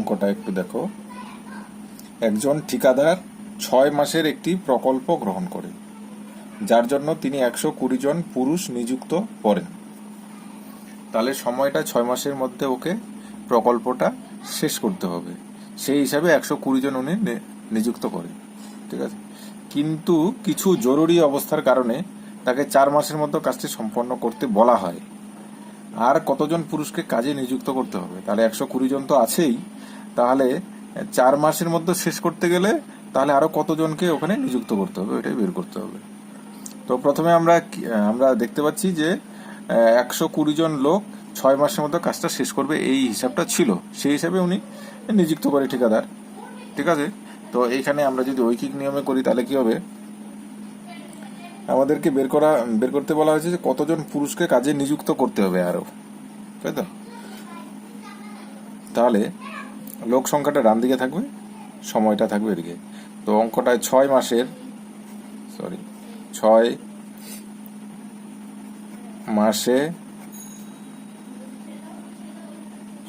অঙ্কটা একটু দেখো। একজন ঠিকাদার ছয় মাসের একটি প্রকল্প গ্রহণ করে, যার জন্য তিনি একশো কুড়ি জন পুরুষ নিযুক্ত করেন তাহলে সময়টা ছয় মাসের মধ্যে ওকে প্রকল্পটা শেষ করতে হবে। সেই হিসাবে একশো কুড়ি জন উনি নিযুক্ত করে ঠিক আছে? কিন্তু কিছু জরুরি অবস্থার কারণে তাকে চার মাসের মধ্যে কাজটি সম্পন্ন করতে বলা হয়। আর কতজন পুরুষকে কাজে নিযুক্ত করতে হবে? তাহলে একশো কুড়ি জন তো আছেই। তাহলে চার মাসের মধ্যে শেষ করতে গেলে তাহলে আরও কতজনকে ওখানে নিযুক্ত করতে হবে? ওইটাই বের করতে হবে। তো প্রথমে আমরা আমরা দেখতে পাচ্ছি যে একশো কুড়ি জন লোক ছয় মাসের মধ্যে কাজটা শেষ করবে এই হিসাবটা ছিল। সেই হিসাবে উনি নিযুক্ত করে ঠিকাদার। ঠিক আছে? তো এইখানে আমরা যদি ঐকিক নিয়মে করি, তাহলে কি হবে? আমাদেরকে বের করা, বের করতে বলা হয়েছে যে কতজন পুরুষকে কাজে নিযুক্ত করতে হবে আরও। তাই তো? তাহলে লোক সংখ্যাটা ডান দিকে থাকবে, সময়টা থাকবে এদিকে। তো অঙ্কটায় ছয় মাসের সরি ছয় মাসে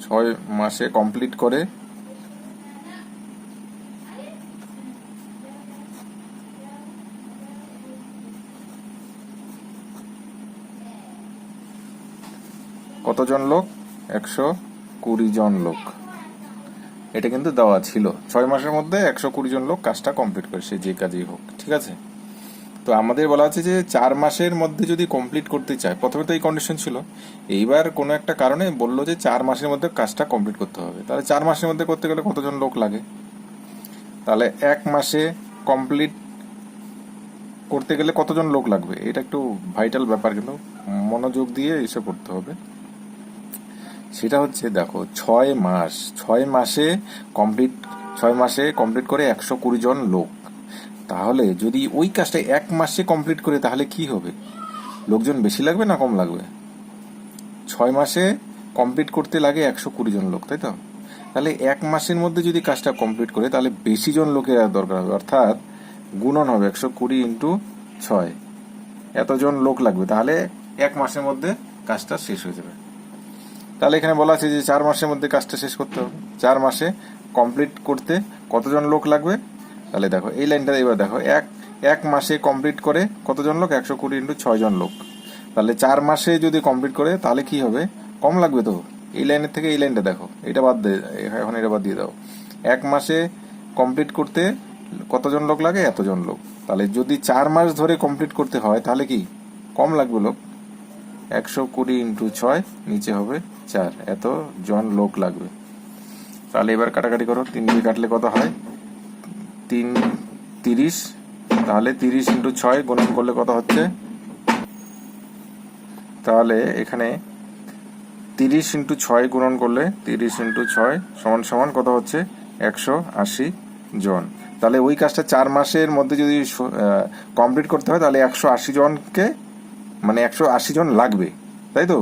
ছয় মাসে কমপ্লিট করে কতজন লোক? একশো কুড়ি জন লোক। এটা কিন্তু দেওয়া ছিল। ছয় মাসের মধ্যে একশো কুড়ি জন লোক কাজটা কমপ্লিট করে, সে যে কাজেই হোক, ঠিক আছে? তো আমাদের বলা আছে যে চার মাসের মধ্যে যদি কমপ্লিট করতে চায়, প্রথমে তো এই কন্ডিশন ছিল। এইবার কোনো একটা কারণে বলল যে চার মাসের মধ্যে কাজটা কমপ্লিট করতে হবে। তাহলে চার মাসের মধ্যে করতে গেলে কতজন লোক লাগে? তাহলে এক মাসে কমপ্লিট করতে গেলে কতজন লোক লাগবে? এটা একটু ভাইটাল ব্যাপার কিন্তু মনোযোগ দিয়ে এসে করতে হবে। সেটা হচ্ছে, দেখো, ছয় মাস। ছয় মাসে কমপ্লিট ছয় মাসে কমপ্লিট করে একশো কুড়ি জন লোক। তাহলে যদি ওই কাজটা এক মাসে কমপ্লিট করে, তাহলে কি হবে? লোকজন বেশি লাগবে না কম লাগবে? ছয় মাসে কমপ্লিট করতে লাগে একশো কুড়ি জন লোক, তাই তো? তাহলে এক মাসের মধ্যে যদি কাজটা কমপ্লিট করে, তাহলে বেশি জন লোকের দরকার হবে। অর্থাৎ গুণন হবে একশো কুড়ি ইন্টু ছয়। এতজন লোক লাগবে, তাহলে এক মাসের মধ্যে কাজটা শেষ হয়ে যাবে। তাহলে এখানে বলা আছে যে চার মাসের মধ্যে কাজটা শেষ করতে হবে। চার মাসে কমপ্লিট করতে কতজন লোক লাগবে? তাহলে দেখো, এই লাইনটা এবার দেখো, এক এক মাসে কমপ্লিট করে কতজন লোক? একশো কুড়ি ইন্টু ছয় জন লোক। তাহলে চার মাসে যদি কমপ্লিট করে, তাহলে কি হবে? কম লাগবে তো? এই লাইনের থেকে এই লাইনটা দেখো, এটা বাদ দিয়ে এখন এটা বাদ দিয়ে দাও। এক মাসে কমপ্লিট করতে কতজন লোক লাগে? এতজন লোক। তাহলে যদি চার মাস ধরে কমপ্লিট করতে হয়, তাহলে কি? কম লাগবে লোক। একশো কুড়ি ইন্টু ছয়, নিচে হবে চার, এত জন লোক লাগবে। তাহলে এবার কাটাকাটি করো, তিন দিয়ে কাটলে কত হয়? তিন, তিরিশ, তাহলে তিরিশ ইন্টু ছয় গুণন করলে কত হচ্ছে? তাহলে এখানে তিরিশ ইন্টু ছয় গুণন করলে তিরিশ ইন্টু ছয় সমান সমান কত হচ্ছে? একশো আশি জন। তাহলে ওই কাজটা চার মাসের মধ্যে যদি কমপ্লিট করতে হয়, তাহলে একশো আশি জনকে মানে একশো আশি জন লাগবে। তাই তো?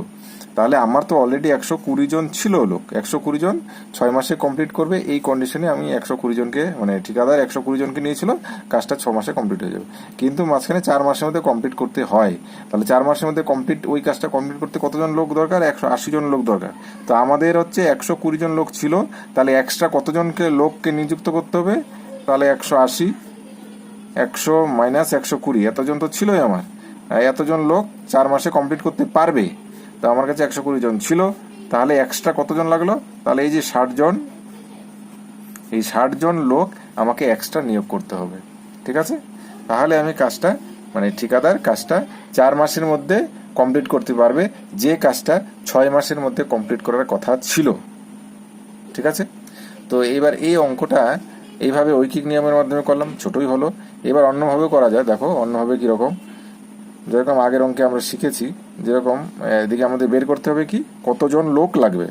তাহলে আমার তো অলরেডি একশো কুড়ি জন ছিল লোক। একশো কুড়ি জন ছয় মাসে কমপ্লিট করবে, এই কন্ডিশনে আমি একশো কুড়ি জনকে মানে ঠিকাদার একশো কুড়ি জনকে নিয়েছিল, কাজটা ছ মাসে কমপ্লিট হয়ে যাবে। কিন্তু মাঝখানে চার মাসের মধ্যে কমপ্লিট করতে হয়। তাহলে চার মাসের মধ্যে কমপ্লিট ওই কাজটা কমপ্লিট করতে কতজন লোক দরকার? একশো আশি জন লোক দরকার। তো আমাদের হচ্ছে একশো কুড়ি জন লোক ছিল, তাহলে এক্সট্রা কতজনকে লোককে নিযুক্ত করতে হবে? তাহলে একশো আশি, একশো মাইনাস একশো কুড়ি, এতজন তো ছিলই আমার। এতজন লোক চার মাসে কমপ্লিট করতে পারবে। তো আমার কাছে একশো কুড়ি জন ছিল, তাহলে এক্সট্রা কতজন লাগল? তাহলে এই যে ষাট জন, এই ষাট জন লোক আমাকে এক্সট্রা নিয়োগ করতে হবে, ঠিক আছে? তাহলে আমি কাজটা মানে ঠিকাদার কাজটা চার মাসের মধ্যে কমপ্লিট করতে পারবে, যে কাজটা ছয় মাসের মধ্যে কমপ্লিট করার কথা ছিল, ঠিক আছে? তো এবার এই অঙ্কটা এইভাবে ঐকিক নিয়মের মাধ্যমে করলাম, ছোটই হলো। এবার অন্যভাবে করা যায়, দেখো, অন্যভাবে কীরকম? যেরকম আগের অঙ্কে আমরা শিখেছি, যেরকম এদিকে আমাদের বের করতে হবে কি? কতজন লোক লাগবে?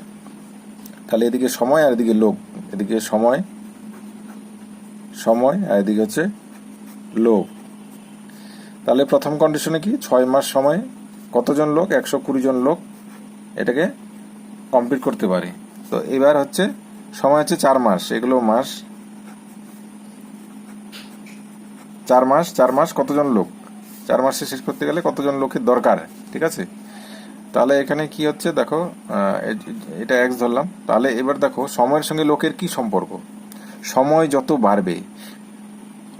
তাহলে এদিকে সময় আর এদিকে লোক। এদিকে সময় সময় আর এদিকে হচ্ছে লোক। তাহলে প্রথম কন্ডিশনে কি? ছয় মাস সময়। কতজন লোক? একশো কুড়ি জন লোক এটাকে কমপ্লিট করতে পারে। তো এবার হচ্ছে সময় হচ্ছে চার মাস। এগুলো মাস, চার মাস চার মাস কতজন লোক? চার মাসে শেষ করতে গেলে কতজন লোকের দরকার? ঠিক আছে? তাহলে এখানে কি হচ্ছে দেখো এটা এক্স ধরলাম। তাহলে এবার দেখো, সময়ের সঙ্গে লোকের কি সম্পর্ক? সময় যত বাড়বে,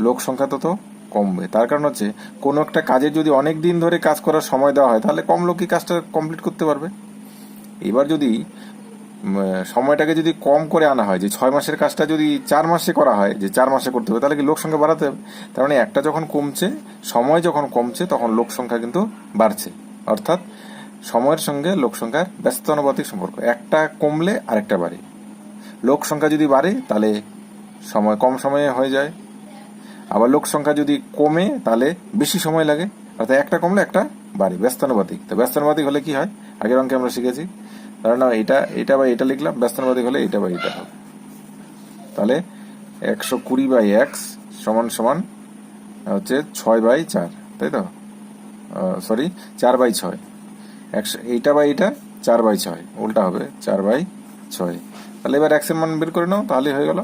লোক সংখ্যা তত কমবে। তার কারণ হচ্ছে, কোনো একটা কাজে যদি অনেক দিন ধরে কাজ করার সময় দেওয়া হয়, তাহলে কম লোকই কাজটা কমপ্লিট করতে পারবে। এবার যদি সময়টাকে যদি কম করে আনা হয়, যে ছয় মাসের কাজটা যদি চার মাসে করা হয়, যে চার মাসে করতে হবে, তাহলে কি লোক সংখ্যা বাড়াতে হবে? তার মানে একটা যখন কমছে, সময় যখন কমছে, তখন লোক সংখ্যা কিন্তু বাড়ছে। অর্থাৎ সময়ের সঙ্গে লোক সংখ্যার ব্যস্তানুপাতিক সম্পর্ক। একটা কমলে আরেকটা বাড়ে। লোক সংখ্যা যদি বাড়ে, তাহলে সময় কম সময়ে হয়ে যায়। আবার লোক সংখ্যা যদি কমে, তাহলে বেশি সময় লাগে। অর্থাৎ একটা কমলে একটা বাড়ে ব্যস্তানুপাতিক তো ব্যস্তানুপাতিক হলে কি হয়? আগের অঙ্কে আমরা শিখেছি। ধরে নাও এটা এটা বা এটা লিখলাম ব্যস্তানুপাতিক হলে এটা বা এটা হবে। তাহলে একশো কুড়ি বাই এক্স সমান সমান হচ্ছে ছয় বাই চার, তাই তো? সরি চার বাই ছয়। একশো, এইটা বাই এটা চার বাই ছয়, উল্টা হবে, চার বাই ছয়। তাহলে এবার এক্সের মান বের করে নাও তাহলে হয়ে গেল।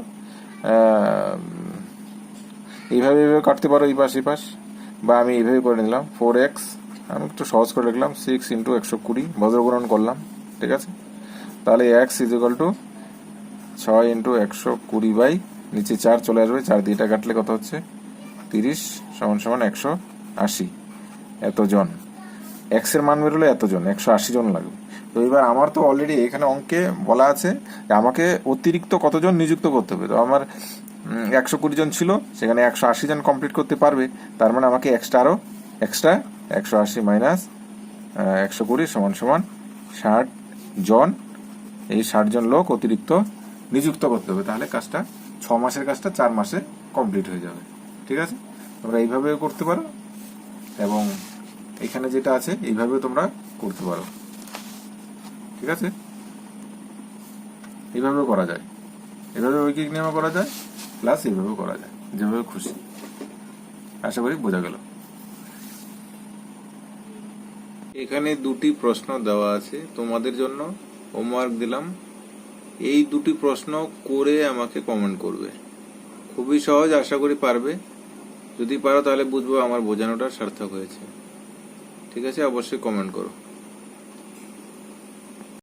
এইভাবে এইভাবে কাটতে পারো এই পাশ এই পাশ। বা আমি এইভাবে করে নিলাম ফোর এক্স আমি একটু সহজ করে লিখলাম সিক্স ইন্টু একশো কুড়ি বজ্রগ্রহণ করলাম। ঠিক আছে? তাহলে এক্স ইজ ইকাল টু ছয় ইন্টু একশো কুড়ি বাই নিচে চার চলে আসবে। চার দিয়ে এটা কাটলে কত হচ্ছে? তিরিশ সমান সমান একশো আশি। এতজন। এক্সের মান বেরোলে এতজন, একশো আশি জন লাগবে। তো এবার আমার তো অলরেডি এখানে অঙ্কে বলা আছে যে আমাকে অতিরিক্ত কতজন নিযুক্ত করতে হবে? তো আমার একশো কুড়ি জন ছিল, সেখানে একশো আশি জন কমপ্লিট করতে পারবে। তার মানে আমাকে এক্সট্রা আরও এক্সট্রা একশো আশি মাইনাস একশো কুড়ি সমান সমান ষাট জন, এই ষাট জন লোক অতিরিক্ত নিযুক্ত করতে হবে। তাহলে কাজটা ছ মাসের কাজটা চার মাসে কমপ্লিট হয়ে যাবে। ঠিক আছে? তোমরা এইভাবেও করতে পারো এবং এখানে যেটা আছে, এইভাবেও তোমরা করতে পারো। ঠিক আছে? এইভাবেও করা যায়। এভাবে ঐকিক নিয়মে করা যায় প্লাস এইভাবেও করা যায়। যেভাবে খুশি। আশা করি বোঝা গেল। এখানে দুটি প্রশ্ন দেওয়া আছে। তোমাদের জন্য হোমওয়ার্ক দিলাম। এই দুটি প্রশ্ন করে আমাকে কমেন্ট করবে। খুবই সহজ, আশা করি পারবে। যদি পারো তাহলে বুঝব আমার বোঝানোটা সার্থক হয়েছে। ঠিক আছে, অবশ্যই কমেন্ট করো।